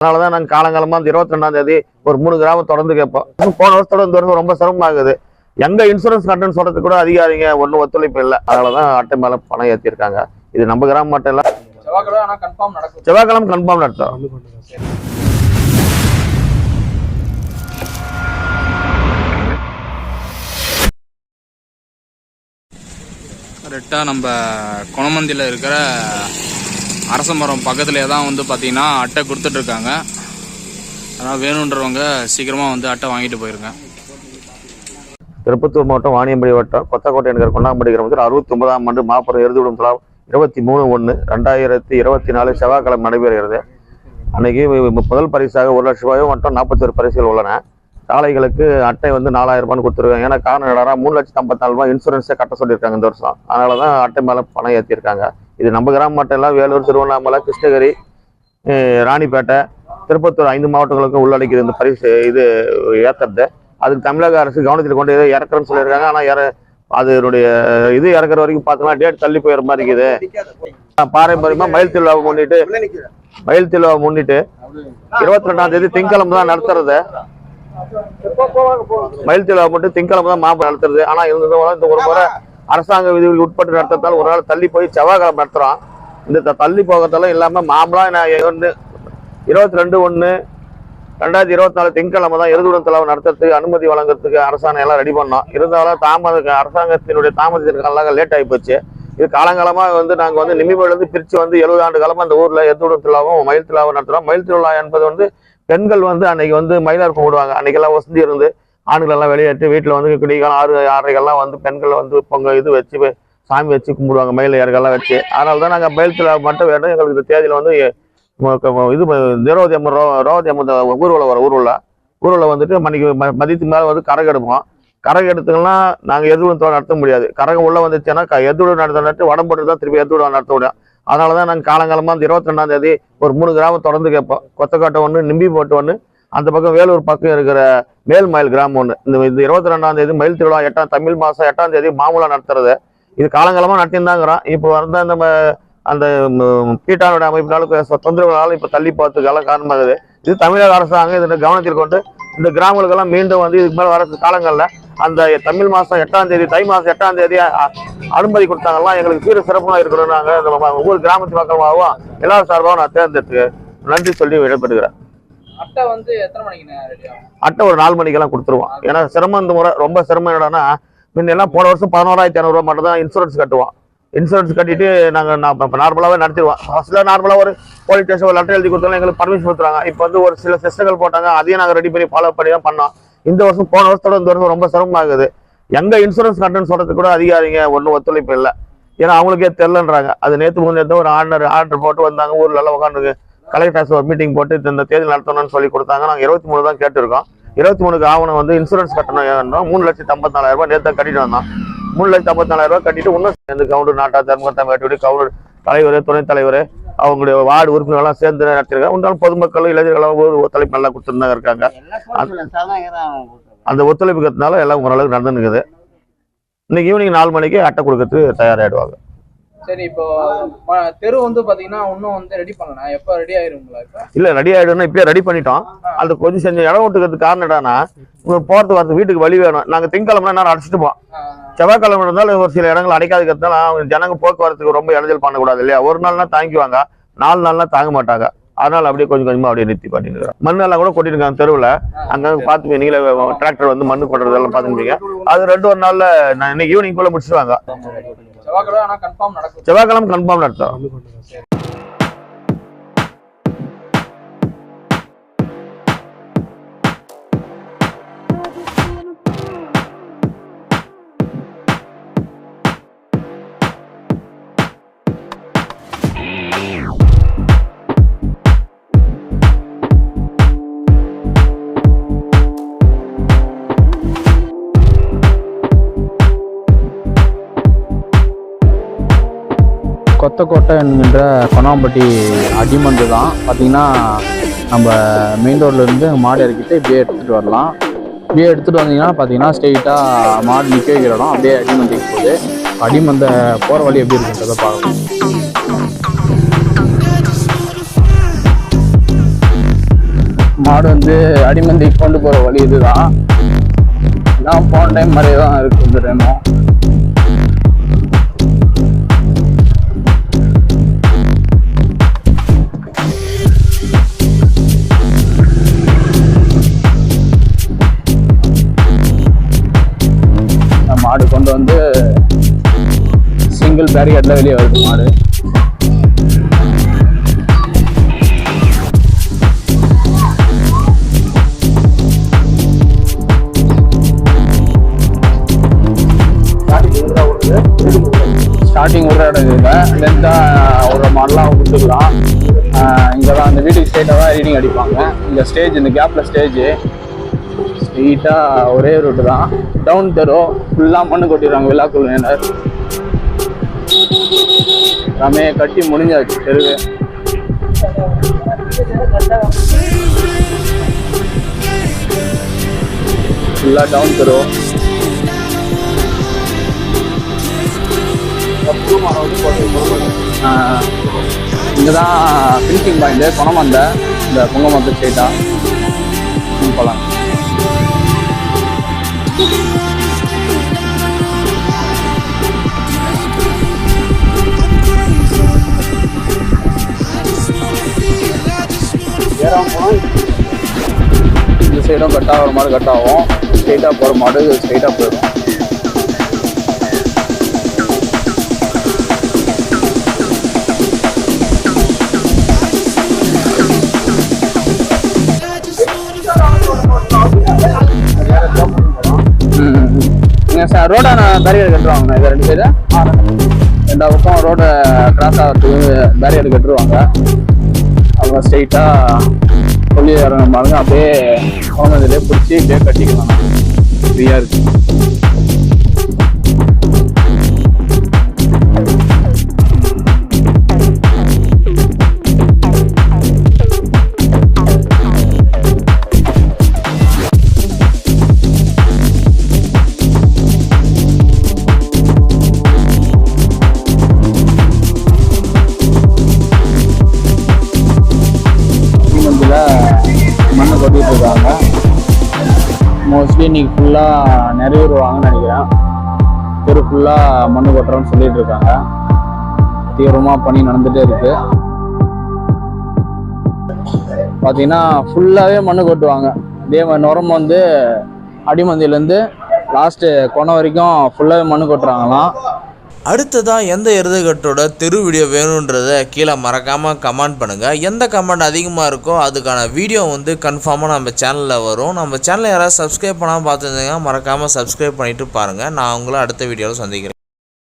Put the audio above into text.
அதனால தான் நாங்கள் காலங்காலமாக அந்த இருபத்தி ரெண்டாம் தேதி ஒரு மூணு கிராமம் தொடர்ந்து கேட்போம். போன வருஷத்தோட இந்த வருஷம் ரொம்ப சிரமமாகுது. எங்க இன்சூரன்ஸ் கட்டணம் சொல்றதுக்கு கூட அதிகாரிங்க ஒன்றும் ஒத்துழைப்பு இல்லை. அதனால தான் அட்டை மேலே பணம் ஏற்றிருக்காங்க இது நம்ம கிராமம் மட்டும் இல்லை. செவ்வாய்க்கிழமை கன்ஃபார்ம் நடத்தும் கரெக்டாக நம்ம குணமந்தியில் இருக்கிற அரச மரம் பக்கத்துலேயே தான் வந்து பார்த்தீங்கன்னா அட்டை கொடுத்துட்ருக்காங்க. அதனால் வேணுன்றவங்க சீக்கிரமாக வந்து அட்டை வாங்கிட்டு போயிருங்க. திருப்பத்தூர் மாவட்டம் வாணியம்படி வட்டம் கொத்தக்கோட்டை என்கிற கொண்டாம்படி கிராமத்தில் அறுபத்தி ஒன்பதாம் ஆண்டு மாபெரும் எருதுவிடும் விழா இருபத்தி மூணு ஒன்று ரெண்டாயிரத்தி இருபத்தி நாலு செவ்வாய்க்கிழமை நடைபெறுகிறது. அன்னைக்கு முதல் பரிசாக ஒரு லட்ச ரூபாயும் மற்றும் நாற்பத்தொரு பரிசுகள் உள்ளன. சாலைகளுக்கு அட்டை வந்து நாலாயிரம் ரூபான்னு கொடுத்துருக்காங்க. ஏன்னா காரணம் என்னடா மூணு லட்சத்தி ஐம்பத்தாலு ரூபாய் இன்சூரன்ஸே கட்ட சொல்லியிருக்காங்க இந்த வருஷம். அதனால தான் அட்டை மேலே பணம் ஏற்றிருக்காங்க இது நம்ம கிராமம் மட்டும் இல்லை வேலூர் திருவண்ணாமலை கிருஷ்ணகிரி ராணிப்பேட்டை திருப்பத்தூர் ஐந்து மாவட்டங்களுக்கும் உள்ளடக்கிது இந்த பரிசு இது ஏற்றுறது அதுக்கு தமிழக அரசு கவனத்தில் கொண்டு இதை இறக்குறேன்னு சொல்லியிருக்காங்க. ஆனால் இற அதனுடைய இது இறக்குற வரைக்கும் பார்த்தோம்னா டேட் தள்ளி போயிடுற மாதிரி இருக்குது. பாரம்பரியமாக மயில் திருவிழாவை முன்னிட்டு மயில் திருவிழாவை முன்னிட்டு இருபத்தி ரெண்டாம் தேதி திங்கிழமை தான் நடத்துறது. மயில் திருவிழா மட்டும் திங்கிழமை தான் மாபம் நடத்துறது. ஆனால் இருந்தது இந்த ஒரு முறை அரசாங்க விதிகளுக்கு உட்பட்டு நடத்தத்தால் ஒரு நாள் தள்ளி போய் செவ்வாய்க்கிழமை நடத்துகிறோம் இந்த தள்ளி போகிறதால இல்லாமல் மாம்பழம் நான் வந்து இருபத்தி ரெண்டு ஒன்று ரெண்டாயிரத்தி இருபத்தி நாலு திங்கக்கிழமை தான் எருதுடன் செலவு நடத்துறதுக்கு அனுமதி வழங்குறதுக்கு அரசாங்கம் எல்லாம் ரெடி பண்ணோம். இருந்தாலும் தாமத அரசாங்கத்தினுடைய தாமதத்திற்காக லேட் ஆகி போச்சு. இது காலங்காலமாக வந்து நாங்கள் வந்து நிமிமலேருந்து பிரித்து வந்து எழுபது ஆண்டு காலமாக அந்த ஊரில் எருதுடன் திருவிழாவும் மயில் திருவிழாவும் நடத்துகிறோம் மயில் திருவிழா என்பது வந்து பெண்கள் வந்து அன்னைக்கு வந்து மயிலார் கும்பிடுவாங்க. அன்னைக்கெல்லாம் வசதி இருந்து ஆண்கள் எல்லாம் வெளியேற்றி வீட்டில் வந்து குடிகாலம் ஆறு ஆறைகள்லாம் வந்து பெண்கள் வந்து பொங்க இது வச்சு சாமி வச்சு கும்பிடுவாங்க மயில் ஏறுகள்லாம் வச்சு. அதனால தான் நாங்கள் மயில் திருவிழா மட்டும் வேணும். எங்களுக்கு இந்த தேதியில் வந்து இது திரௌதி அம்மன் ரோ ரோதி அம்மன் ஊர்வலம் வர ஊர்வலம். ஊர்வலம் வந்துட்டு மணிக்கு ம- மதியத்துக்கு மேலே வந்து கரகம் எடுப்போம். கரகம் எடுத்துக்கலாம் நாங்கள் எதுவும் நடத்த முடியாது. கரகம் உள்ளே வந்துச்சுன்னா எதுவும் நடத்த நட்டு உடம்பு போட்டு தான் திருப்பி எதுவும் நடத்த முடியும். அதனால தான் நாங்கள் காலங்காலமாக அந்த இருபத்தி ரெண்டாம் தேதி ஒரு மூணு கிராமம் தொடர்ந்து கேட்போம். கொத்தக்காட்டை ஒன்று நிம்பி போட்டு ஒன்று அந்த பக்கம் வேலூர் பக்கம் இருக்கிற மேல்மயில் கிராமம் ஒன்று இந்த இந்த இருபத்தி ரெண்டாம் தேதி மயில் திருவிழா எட்டாம் தமிழ் மாதம் எட்டாம் தேதி மாமூலாக நடத்துறது. இது காலங்காலமாக நடத்திருந்தாங்கிறோம் இப்போ வந்த அந்த அந்த ம், பீட்டானோட அமைப்பினால இப்போ தள்ளி போகிறதுக்கெல்லாம் காரணமாகுது. இது தமிழக அரசாங்கம் இதை கவனத்தில் கொண்டு இந்த கிராமங்களுக்கெல்லாம் மீண்டும் வந்து இதுக்கு மேலே வர காலங்களில் அந்த தமிழ் மாதம் எட்டாம் தேதி தை மாதம் எட்டாம் தேதி அனுமதி கொடுத்தாங்கலாம் எங்களுக்கு சீர சிறப்பாக இருக்கணும் நாங்கள் இந்த ஒவ்வொரு கிராமத்து மக்களாகவும் எல்லாரும் சார்பாகவும் நான் தேர்ந்தெடுத்து நன்றி சொல்லி விடைபெறுகிறேன். அட்டை வந்து எத்தனை மணிக்கு அட்டை ஒரு நாலு மணிக்கெல்லாம் கொடுத்துருவோம் ஏன்னா சிரமம் இந்த முறை ரொம்ப சிரமம் என்னடான்னா முன்ன எல்லாம் போன வருஷம் பதினோராயிரத்தி இரநூறுவா மட்டும் தான் இன்சூரன்ஸ் கட்டுவோம் இன்சூரன்ஸ் கட்டிட்டு நாங்கள் நார்மலாகவே நடத்திடுவோம் ஃபர்ஸ்ட்ல நார்மலாக ஒரு போலீஸ் ஸ்டேஷன் லெட்டர் எழுதி கொடுத்தாலும் எங்களுக்கு பர்மிஷன் கொடுத்துறாங்க இப்போ வந்து ஒரு சில சிஸ்டங்கள் போட்டாங்க அதையும் நாங்கள் ரெடி பண்ணி ஃபாலோ பண்ணி தான் பண்ணோம். இந்த வருஷம் போன வருஷத்தோட இந்த வருஷம் ரொம்ப சிரமமாகுது. எங்க இன்சூரன்ஸ் கட்டணம் சொல்றதுக்கு கூட அதிகாரிங்க ஒன்றும் ஒத்துழைப்பு இல்லை. ஏன்னா அவங்களுக்கே தெரிலன்றாங்க அது நேற்று முன்னே ஒரு ஆர்டர் ஆர்டர் போட்டு வந்தாங்க ஊர்ல எல்லாம் உட்காந்து கலெக்டர் ஆஃபீஸ் ஒரு மீட்டிங் போட்டு இந்த தேதி நடத்தணும்னு சொல்லி கொடுத்தாங்க. நாங்கள் இருபத்தி மூணு தான் கேட்டிருக்கோம். இருபத்தி மூணுக்கு ஆவணம் வந்து இன்சூரன்ஸ் கட்டணம் மூணு லட்சத்தி ஐம்பத்தாலாயிரம் ரூபாய் நேற்று கட்டிட்டு வந்தோம். மூணு லட்சத்தி ஐம்பத்தாலாயிரம் ரூபாய் கட்டிட்டு இன்னும் சேர்ந்து கவுண்டர் நாட்டா தர்மகர்த்தா மேட்டுடி கவுண்டர் தலைவர் துணைத் தலைவர் அவங்களுடைய வார்டு உறுப்பினர்கள்லாம் சேர்ந்து நடத்திருக்காங்க. இருந்தாலும் பொதுமக்கள் இளைஞர்களும் ஒரு ஒத்துழைப்பு நல்லா கொடுத்துருந்தாங்க இருக்காங்க. அந்த ஒத்துழைப்பு இருக்கிறதுனால எல்லாம் ஓரளவுக்கு நடந்துருக்குது இன்னைக்கு ஈவினிங் நாலு மணிக்கு அட்டை கொடுக்கறதுக்கு தயாராகிடுவாங்க சரி இப்போ தெரு வந்து பாத்தீங்கன்னா இன்னும் வந்து ரெடி பண்ணல எப்ப ரெடி ஆயிருங்களா இப்ப? இல்ல ரெடி ஆயிடும்னா இப்பயே ரெடி பண்ணிட்டோம். அது கொஞ்சம் செஞ்சு இடம் விட்டுக்கிறதுக்கு காரணம் என்னன்னா உங்களுக்கு போறது வரது வீட்டுக்கு வழி வேணும். நாங்க திங்கக்கிழமை நேரம் அடைச்சிட்டு போவோம். செவ்வாய்க்கிழமை இருந்தாலும் ஒரு சில இடங்கள் அடைக்காதுக்கிறதுனால அவங்க ஜனங்க போக்குவரத்துக்கு ரொம்ப இடைஞ்சல் பண்ணக்கூடாது இல்லையா? ஒரு நாள்னா தாங்கிக்குவாங்க. நாலு நாள்னா தாங்க மாட்டாங்க. அதனால அப்படியே கொஞ்சம் கொஞ்சமா அப்படியே நிறுத்தி பண்ணிட்டு இருக்கிறோம். மண்ணு எல்லாம் கூட கொட்டிட்டு இருக்காங்க தெருவில். அங்க பார்த்து நீங்களே டிராக்டர் வந்து மண்ணு கொட்டுறதெல்லாம் பார்த்துருப்பீங்க அது ரெண்டு ஒரு நாள்ல நான் இன்னைக்கு ஈவினிங் குள்ள முடிச்சிருவாங்க. செவ்வாய்க்கிழமை கன்ஃபார்ம் நடக்கும். செவ்வாய்க்கிழமை கன்ஃபார்ம் நடத்தும் கொத்தக்கோட்டை என்கின்ற கொனாம்பட்டி அடிமந்து தான். பார்த்தீங்கன்னா நம்ம மெயின் ரோட்லேருந்து மாடு இறக்கிட்டு இப்படியே எடுத்துகிட்டு வரலாம். இப்படியே எடுத்துகிட்டு வந்தீங்கன்னா பார்த்தீங்கன்னா ஸ்ட்ரெயிட்டாக மாடு நிற்க வைக்கிற இடம் அப்படியே அடிமந்திக்கு போகுது. அடிமந்த போகிற வழி எப்படி இருக்குன்றதை பார்க்கணும் மாடு வந்து அடிமந்தி கொண்டு போகிற வழி இதுதான். நான் போன டைம் மாதிரியே தான் இருக்குது இந்த டைமும் மாடு கொண்டு வந்து சிங்கிள் பேரிகேட்ல வெளியே வருது மாடு. ஸ்டார்டிங் விடுற இடம் இல்லை லென்த்தாக ஒரு மாடலாம் விட்டுக்கலாம் இங்கே தான் அந்த வீட்டுக்கு ஸ்டேட்டாக தான் ரீடிங் அடிப்பாங்க. இந்த ஸ்டேஜ் இந்த கேப்பில் ஸ்டேஜ் ஸ்ட்ரீட்டாக ஒரே ரூட்டு தான். டவுன் தெரு ஃபுல்லாக மண்ணு கொட்டிடுறாங்க விழாக்குழுவினர் எல்லாமே கட்டி முடிஞ்சாச்சு தெருவு. ஃபுல்லாக டவுன் தெரு இங்கே தான் ஃபினிஷிங் பாயிண்ட்டு வந்த இந்த குங்குமத்தை ஸ்ட்ரெயிட்டாக போகலாம் இந்த சைடும் கட் ஆகிற மாதிரி கட் ஆகும். ஸ்ட்ரெயிட்டாக போகிற மாடு ஸ்ட்ரெயிட்டாக போயிடும். சார் ரோட பேரியர் கட்டுருவாங்க இது ரெண்டு சைடு ரெண்டாவது பக்கம் ரோட கிராஸ் ஆகிறதுக்கு பேரியர் கட்டுருவாங்க. அவங்க ஸ்ட்ரெயிட்டாக சொல்லி இறங்க பாருங்க. அப்படியே குழந்தைங்களே பிடிச்சி அப்படியே கட்டிக்கலாம். ஃப்ரீயாக இருக்கு. இன்னைக்கு ஃபுல்லாக நிறைவேறுவாங்கன்னு நினைக்கிறேன். தெரு ஃபுல்லாக மண்ணு கொட்டுறோன்னு சொல்லிட்டு இருக்காங்க. தீவிரமாக பணி நடந்துகிட்டே இருக்கு. பார்த்தீங்கன்னா ஃபுல்லாகவே மண்ணு கொட்டுவாங்க. இதே மாதிரி நுரம் வந்து அடிமந்திலேருந்து லாஸ்ட்டு கொனை வரைக்கும் ஃபுல்லாகவே மண்ணு கொட்டுறாங்களாம். அடுத்ததாக எந்த எருதுகட்டோட தெரு வீடியோ வேணுன்றத கீழே மறக்காமல் கமெண்ட் பண்ணுங்கள் எந்த கமெண்ட் அதிகமாக இருக்கோ அதுக்கான வீடியோ வந்து கன்ஃபார்மாக நம்ம சேனலில் வரும். நம்ம சேனலை யாராவது சப்ஸ்கிரைப் பண்ணாமல் பார்த்துருந்தீங்கன்னா மறக்காமல் சப்ஸ்கிரைப் பண்ணிவிட்டு பாருங்கள் நான் உங்களை அடுத்த வீடியோவில் சந்திக்கிறேன்.